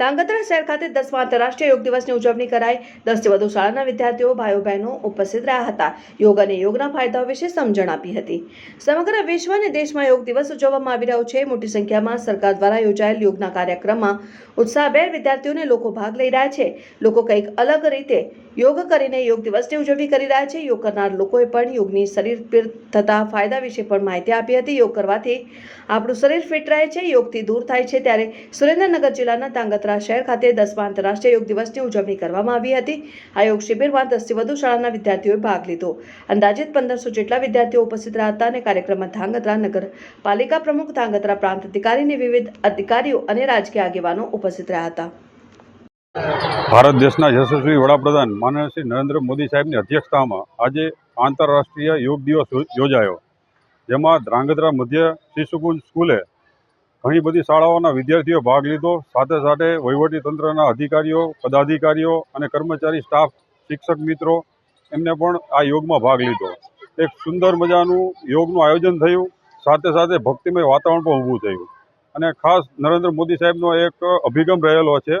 ધાંગધ્રા શહેર ખાતે દસમા આંતરરાષ્ટ્રીય યોગ દિવસની ઉજવણી કરાઈ. દસથી વધુ શાળાના વિદ્યાર્થીઓ, ભાઈઓ, બહેનો ઉપસ્થિત રહ્યા હતા. યોગ અને યોગના ફાયદાઓ વિશે સમજણ આપી હતી. સમગ્ર વિશ્વ અને દેશમાં યોગ દિવસ ઉજવવામાં આવી રહ્યો છે. મોટી સંખ્યામાં સરકાર દ્વારા યોજાયેલ યોગના કાર્યક્રમમાં ઉત્સાહભેર વિદ્યાર્થીઓને લોકો ભાગ લઈ રહ્યા છે. લોકો કંઈક અલગ રીતે યોગ કરીને યોગ દિવસની ઉજવણી કરી રહ્યા છે. યોગ કરનાર લોકોએ પણ યોગની શરીર પર થતા ફાયદા વિશે પણ માહિતી આપી હતી. યોગ કરવાથી આપણું શરીર ફિટ રહે છે, યોગથી દૂર થાય છે. ત્યારે સુરેન્દ્રનગર જિલ્લાના તાંગત્રા શહેર ખાતે દસમા આંતરરાષ્ટ્રીય યોગ દિવસની ઉજવણી કરવામાં આવી હતી. આ યોગ શિબિરમાં દસથી વધુ શાળાના વિદ્યાર્થીઓએ ભાગ લીધો. અંદાજિત પંદરસો જેટલા વિદ્યાર્થીઓ ઉપસ્થિત રહ્યા હતા અને કાર્યક્રમમાં ધાંગધ્રા નગર પાલિકા પ્રમુખ, ધાંગધ્રા પ્રાંત અધિકારીની વિવિધ અધિકારીઓ અને રાજકીય આગેવાનો ઉપસ્થિત રહ્યા હતા. ભારત દેશના યશસ્વી વડાપ્રધાન માનનીય શ્રી નરેન્દ્ર મોદી સાહેબની અધ્યક્ષતામાં આજે આંતરરાષ્ટ્રીય યોગ દિવસ યોજાયો. જેમાં ધ્રાંગધ્રા મધ્ય શિશુકુંજ સ્કૂલે ઘણી બધી શાળાઓના વિદ્યાર્થીઓ ભાગ લીધો. સાથે સાથે વહીવટી તંત્રના અધિકારીઓ, પદાધિકારીઓ અને કર્મચારી સ્ટાફ, શિક્ષક મિત્રો એમને પણ આ યોગમાં ભાગ લીધો. એક સુંદર મજાનું યોગનું આયોજન થયું. સાથે સાથે ભક્તિમય વાતાવરણ પણ ઊભું થયું. અને ખાસ નરેન્દ્ર મોદી સાહેબનો એક અભિગમ રહેલો છે,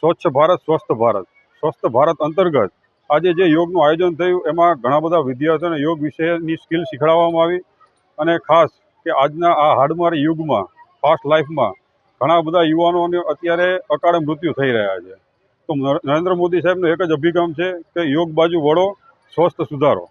સ્વચ્છ ભારત, સ્વસ્થ ભારત. સ્વસ્થ ભારત અંતર્ગત આજે જે યોગનું આયોજન થયું, એમાં ઘણા બધા વિદ્યાર્થીઓને યોગ વિશેની સ્કિલ શીખવાડવામાં આવી. અને ખાસ કે આજના આ હાડમારી યુગમાં ફાસ્ટ લાઈફમાં ઘણા બધા યુવાનોને અત્યારે અકાળે મૃત્યુ થઈ રહ્યા છે. તો નરેન્દ્ર મોદી સાહેબનો એક જ અભિગમ છે કે યોગ બાજુ વળો, સ્વસ્થ સુધારો.